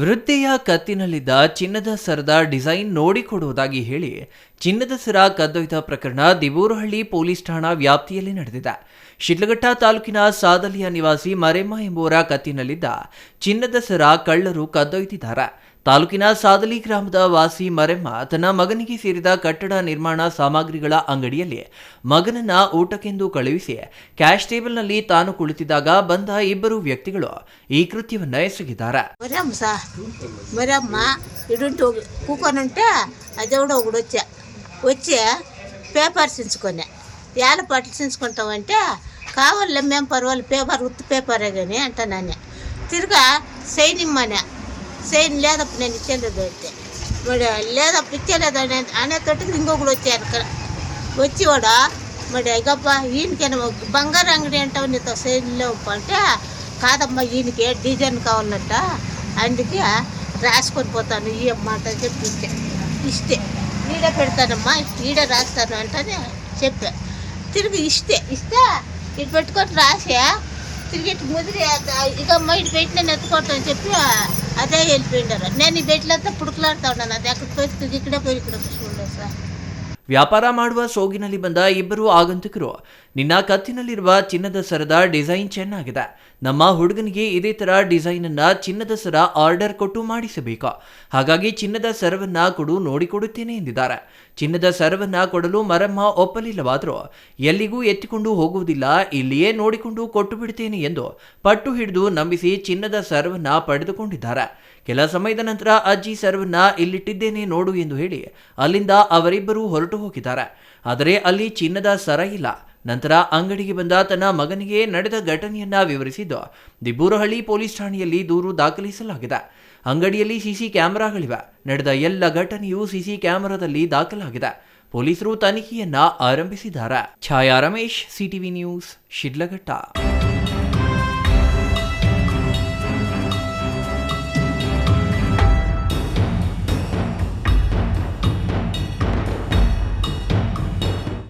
ವೃದ್ಧೆಯ ಕತ್ತಿನಲ್ಲಿದ್ದ ಚಿನ್ನದ ಸರದ ಡಿಸೈನ್ ನೋಡಿಕೊಡುವುದಾಗಿ ಹೇಳಿ ಚಿನ್ನದ ಸರ ಕದ್ದೊಯ್ದ ಪ್ರಕರಣ ದಿಬೂರುಹಳ್ಳಿ ಪೊಲೀಸ್ ಠಾಣಾ ವ್ಯಾಪ್ತಿಯಲ್ಲಿ ನಡೆದಿದೆ. ಶಿಡ್ಲಘಟ್ಟ ತಾಲೂಕಿನ ಸಾದಲಿಯ ನಿವಾಸಿ ಮರೆಮ್ಮ ಎಂಬುವರ ಕತ್ತಿನಲ್ಲಿದ್ದ ಚಿನ್ನದ ಸರ ಕಳ್ಳರು ಕದ್ದೊಯ್ದಿದ್ದಾರೆ. ತಾಲೂಕಿನ ಸಾದಲಿ ಗ್ರಾಮದ ವಾಸಿ ಮರೆಮ್ಮ ತನ್ನ ಮಗನಿಗೆ ಸೇರಿದ ಕಟ್ಟಡ ನಿರ್ಮಾಣ ಸಾಮಗ್ರಿಗಳ ಅಂಗಡಿಯಲ್ಲಿ ಮಗನನ್ನ ಊಟಕ್ಕೆಂದು ಕಳುಹಿಸಿ ಕ್ಯಾಶ್ ಟೇಬಲ್ನಲ್ಲಿ ತಾನು ಕುಳಿತಿದ್ದಾಗ ಬಂದ ಇಬ್ಬರು ವ್ಯಕ್ತಿಗಳು ಈ ಕೃತ್ಯವನ್ನ ಎಸಗಿದ್ದಾರೆ. పేపర్ చించుకొని ఏళ్ళ పట్టు చించుకుంటామంటే కావాలి మేము పర్వాలేదు పేపర్ ಪೇಪರ್ పేపరే కానీ అంటానని తిరగా ಸೇನಿಮ್ಮನೆ సైన్ లేదప్ప నేను ఇచ్చేది అయితే. మరి లేదప్ప ఇచ్చేలేదు అనే అనే తోటికి ఇంకొకడు వచ్చాను ఇక్కడ. వచ్చి కూడా మరి అయ్యప్ప ఈయనకైనా బంగారు అంగడి అంటావు నీతో సైన్ లేవు అంటే కాదమ్మా ఈయనకి డిజైన్ కావాలంట అందుకే రాసుకొని పోతాను ఈ అమ్మాట అని చెప్పి ఇస్తే ఇస్తే ఈడ పెడతానమ్మా ఈడ రాస్తాను అంటనే చెప్పా. తిరిగి ఇస్తే ఇస్తే ఇటు పెట్టుకొని రాసా తిరిగి ఇటు ముదిరి ఇక అమ్మ ఇటు పెట్టిన ఎత్తుకోవటం చెప్పి అదే వెళ్ళిపోయిండారు నేను ఈ బెట్లంతా పుడుకులాడుతూ ఉన్నాను. అది అక్కడ పోయి ఇక్కడ పోయి ఇక్కడ కూర్చుండే సార్. ವ್ಯಾಪಾರ ಮಾಡುವ ಸೋಗಿನಲ್ಲಿ ಬಂದ ಇಬ್ಬರು ಆಗಂತಕರು. ನಿನ್ನ ಕತ್ತಿನಲ್ಲಿರುವ ಚಿನ್ನದ ಸರದ ಡಿಸೈನ್ ಚೆನ್ನಾಗಿದೆ. ನಮ್ಮ ಹುಡುಗನಿಗೆ ಇದೇ ತರ ಡಿಸೈನ್ ಅನ್ನ ಚಿನ್ನದ ಸರ ಆರ್ಡರ್ ಕೊಟ್ಟು ಮಾಡಿಸಬೇಕು. ಹಾಗಾಗಿ ಚಿನ್ನದ ಸರವನ್ನ ಕೊಡು ನೋಡಿಕೊಡುತ್ತೇನೆ ಎಂದಿದ್ದಾರೆ. ಚಿನ್ನದ ಸರವನ್ನ ಕೊಡಲು ಮರಮ್ಮ ಒಪ್ಪಲಿಲ್ಲವಾದರೂ, ಎಲ್ಲಿಗೂ ಎತ್ತಿಕೊಂಡು ಹೋಗುವುದಿಲ್ಲ, ಇಲ್ಲಿಯೇ ನೋಡಿಕೊಂಡು ಕೊಟ್ಟು ಬಿಡ್ತೇನೆ ಎಂದು ಪಟ್ಟು ಹಿಡಿದು ನಂಬಿಸಿ ಚಿನ್ನದ ಸರವನ್ನ ಪಡೆದುಕೊಂಡಿದ್ದಾರೆ. ಕೆಲ ಸಮಯದ ನಂತರ ಅಜ್ಜಿ ಸರವನ್ನ ಇಲ್ಲಿಟ್ಟಿದ್ದೇನೆ ನೋಡು ಎಂದು ಹೇಳಿ, ಅಲ್ಲಿಂದ ಅವರಿಬ್ಬರು ಹೊರಟು ಹೋಗಿದ್ದಾರೆ. ಆದರೆ ಅಲ್ಲಿ ಚಿನ್ನದ ಸರ ಇಲ್ಲ. ನಂತರ ಅಂಗಡಿಗೆ ಬಂದ ತನ್ನ ಮಗನಿಗೆ ನಡೆದ ಘಟನೆಯನ್ನ ವಿವರಿಸಿದ್ದು ದಿಬ್ಬೂರಹಳ್ಳಿ ಪೊಲೀಸ್ ಠಾಣೆಯಲ್ಲಿ ದೂರು ದಾಖಲಿಸಲಾಗಿದೆ. ಅಂಗಡಿಯಲ್ಲಿ ಸಿಸಿ ಕ್ಯಾಮೆರಾಗಳಿವೆ. ನಡೆದ ಎಲ್ಲ ಘಟನೆಯೂ ಸಿಸಿ ಕ್ಯಾಮೆರಾದಲ್ಲಿ ದಾಖಲಾಗಿದೆ. ಪೊಲೀಸರು ತನಿಖೆಯನ್ನ ಆರಂಭಿಸಿದ್ದಾರೆ. Chhaya Ramesh, CTV news, Shidlaghatta.